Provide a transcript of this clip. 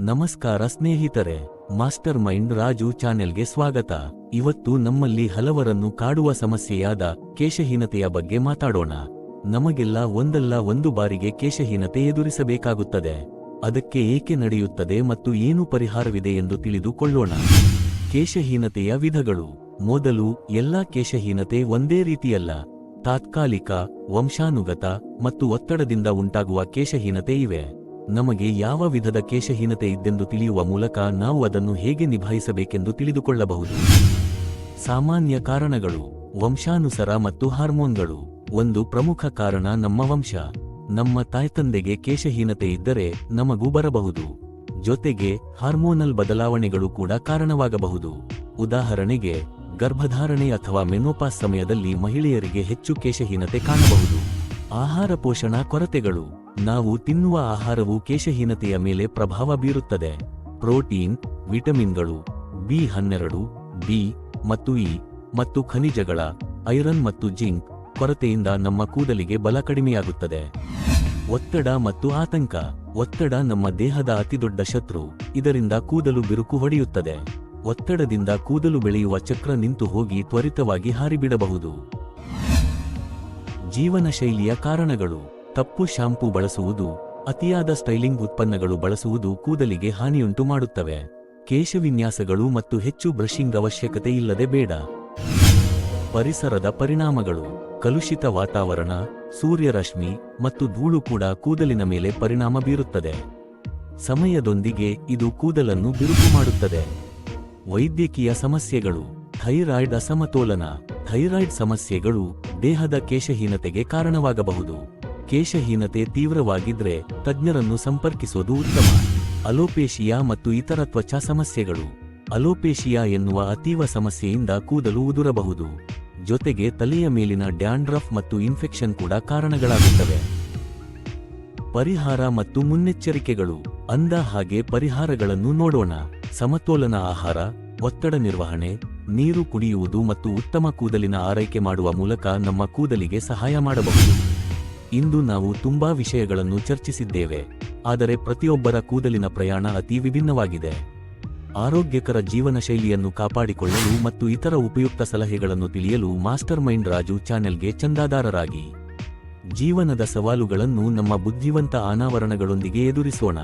ನಮಸ್ಕಾರ ಸ್ನೇಹಿತರೆ, master mind Raju ಚಾನೆಲ್ಗೆ ಸ್ವಾಗತ. ಇವತ್ತು ನಮ್ಮಲ್ಲಿ ಹಲವರನ್ನು ಕಾಡುವ ಸಮಸ್ಯೆಯಾದ ಕೇಶಹೀನತೆಯ ಬಗ್ಗೆ ಮಾತಾಡೋಣ. ನಮಗೆಲ್ಲ ಒಂದಲ್ಲ ಒಂದು ಬಾರಿಗೆ ಕೇಶಹೀನತೆ ಎದುರಿಸಬೇಕಾಗುತ್ತದೆ. ಅದಕ್ಕೆ ಏಕೆ ನಡೆಯುತ್ತದೆ ಮತ್ತು ಏನು ಪರಿಹಾರವಿದೆ ಎಂದು ತಿಳಿದುಕೊಳ್ಳೋಣ. ಕೇಶಹೀನತೆಯ ವಿಧಗಳು. ಮೊದಲು, ಎಲ್ಲಾ ಕೇಶಹೀನತೆ ಒಂದೇ ರೀತಿಯಲ್ಲ. ತಾತ್ಕಾಲಿಕ, ವಂಶಾನುಗತ ಮತ್ತು ಒತ್ತಡದಿಂದ ಉಂಟಾಗುವ ಕೇಶಹೀನತೆ ಇವೆ. ನಮಗೆ ಯಾವ ವಿಧದ ಕೇಶಹೀನತೆ ಇದ್ದೆಂದು ತಿಳಿಯುವ ಮೂಲಕ ನಾವು ಅದನ್ನು ಹೇಗೆ ನಿಭಾಯಿಸಬೇಕೆಂದು ತಿಳಿದುಕೊಳ್ಳಬಹುದು. ಸಾಮಾನ್ಯ ಕಾರಣಗಳು, ವಂಶಾನುಸರ ಮತ್ತು ಹಾರ್ಮೋನ್ಗಳು. ಒಂದು ಪ್ರಮುಖ ಕಾರಣ ನಮ್ಮ ವಂಶ. ನಮ್ಮ ತಾಯ್ತಂದೆಗೆ ಕೇಶಹೀನತೆ ಇದ್ದರೆ ನಮಗೂ ಬರಬಹುದು. ಜೊತೆಗೆ, ಹಾರ್ಮೋನಲ್ ಬದಲಾವಣೆಗಳು ಕೂಡ ಕಾರಣವಾಗಬಹುದು. ಉದಾಹರಣೆಗೆ, ಗರ್ಭಧಾರಣೆ ಅಥವಾ ಮೆನೋಪಾಸ್ ಸಮಯದಲ್ಲಿ ಮಹಿಳೆಯರಿಗೆ ಹೆಚ್ಚು ಕೇಶಹೀನತೆ ಕಾಣಬಹುದು. ಆಹಾರ ಪೋಷಣಾ ಕೊರತೆಗಳು. ನಾವು ತಿನ್ನುವ ಆಹಾರವು ಕೇಶಹೀನತೆಯ ಮೇಲೆ ಪ್ರಭಾವ ಬೀರುತ್ತದೆ. ಪ್ರೋಟೀನ್, ವಿಟಮಿನ್ಗಳು, ಬಿ ಹನ್ನೆರಡು, ಬಿ ಮತ್ತು ಇ ಮತ್ತು ಖನಿಜಗಳ, ಐರನ್ ಮತ್ತು ಜಿಂಕ್ ಕೊರತೆಯಿಂದ ನಮ್ಮ ಕೂದಲಿಗೆ ಬಲ ಕಡಿಮೆಯಾಗುತ್ತದೆ. ಒತ್ತಡ ಮತ್ತು ಆತಂಕ ಒತ್ತಡ ನಮ್ಮ ದೇಹದ ಅತಿದೊಡ್ಡ ಶತ್ರು. ಇದರಿಂದ ಕೂದಲು ಬಿರುಕು ಹೊಡೆಯುತ್ತದೆ. ಒತ್ತಡದಿಂದ ಕೂದಲು ಬೆಳೆಯುವ ಚಕ್ರ ನಿಂತು ಹೋಗಿ ತ್ವರಿತವಾಗಿ ಹಾರಿಬಿಡಬಹುದು. ಜೀವನ ಶೈಲಿಯ ಕಾರಣಗಳು. ತಪ್ಪು ಶಾಂಪೂ ಬಳಸುವುದು, ಅತಿಯಾದ ಸ್ಟೈಲಿಂಗ್ ಉತ್ಪನ್ನಗಳು ಬಳಸುವುದು ಕೂದಲಿಗೆ ಹಾನಿಯುಂಟು ಮಾಡುತ್ತವೆ. ಕೇಶವಿನ್ಯಾಸಗಳು ಮತ್ತು ಹೆಚ್ಚು ಬ್ರಷಿಂಗ್ ಅವಶ್ಯಕತೆ ಇಲ್ಲದೆ ಬೇಡ. ಪರಿಸರದ ಪರಿಣಾಮಗಳು, ಕಲುಷಿತ ವಾತಾವರಣ, ಸೂರ್ಯರಶ್ಮಿ ಮತ್ತು ಧೂಳು ಕೂಡ ಕೂದಲಿನ ಮೇಲೆ ಪರಿಣಾಮ ಬೀರುತ್ತದೆ. ಸಮಯದೊಂದಿಗೆ ಇದು ಕೂದಲನ್ನು ಬಿರುಕು ಮಾಡುತ್ತದೆ. ವೈದ್ಯಕೀಯ ಸಮಸ್ಯೆಗಳು, ಥೈರಾಯ್ಡ್ ಅಸಮತೋಲನ, ಥೈರಾಯ್ಡ್ ಸಮಸ್ಯೆಗಳು ದೇಹದ ಕೇಶಹೀನತೆಗೆ ಕಾರಣವಾಗಬಹುದು. ಕೇಶಹೀನತೆ ತೀವ್ರವಾಗಿದ್ರೆ ತಜ್ಞರನ್ನು ಸಂಪರ್ಕಿಸುವುದು ಉತ್ತಮ. ಅಲೋಪೇಶಿಯಾ ಮತ್ತು ಇತರ ತ್ವಚಾ ಸಮಸ್ಯೆಗಳು. ಅಲೋಪೇಶಿಯಾ ಎನ್ನುವ ಅತೀವ ಸಮಸ್ಯೆಯಿಂದ ಕೂದಲು ಉದುರಬಹುದು. ಜೊತೆಗೆ ತಲೆಯ ಮೇಲಿನ ಡ್ಯಾಂಡ್ರಫ್ ಮತ್ತು ಇನ್ಫೆಕ್ಷನ್ ಕೂಡ ಕಾರಣಗಳಾಗುತ್ತವೆ. ಪರಿಹಾರ ಮತ್ತು ಮುನ್ನೆಚ್ಚರಿಕೆಗಳು. ಅಂದ ಹಾಗೆ ಪರಿಹಾರಗಳನ್ನು ನೋಡೋಣ. ಸಮತೋಲನ ಆಹಾರ, ಒತ್ತಡ ನಿರ್ವಹಣೆ, ನೀರು ಕುಡಿಯುವುದು ಮತ್ತು ಉತ್ತಮ ಕೂದಲಿನ ಆರೈಕೆ ಮಾಡುವ ಮೂಲಕ ನಮ್ಮ ಕೂದಲಿಗೆ ಸಹಾಯ ಮಾಡಬಹುದು. ಇಂದು ನಾವು ತುಂಬಾ ವಿಷಯಗಳನ್ನು ಚರ್ಚಿಸಿದ್ದೇವೆ, ಆದರೆ ಪ್ರತಿಯೊಬ್ಬರ ಕೂದಲಿನ ಪ್ರಯಾಣ ಅತಿ ವಿಭಿನ್ನವಾಗಿದೆ. ಆರೋಗ್ಯಕರ ಜೀವನ ಶೈಲಿಯನ್ನು ಕಾಪಾಡಿಕೊಳ್ಳಲು ಮತ್ತು ಇತರ ಉಪಯುಕ್ತ ಸಲಹೆಗಳನ್ನು ತಿಳಿಯಲು ಮಾಸ್ಟರ್ ಮೈಂಡ್ ರಾಜು ಚಾನೆಲ್ಗೆ ಚಂದಾದಾರರಾಗಿ. ಜೀವನದ ಸವಾಲುಗಳನ್ನು ನಮ್ಮ ಬುದ್ಧಿವಂತ ಅನಾವರಣಗಳೊಂದಿಗೆ ಎದುರಿಸೋಣ.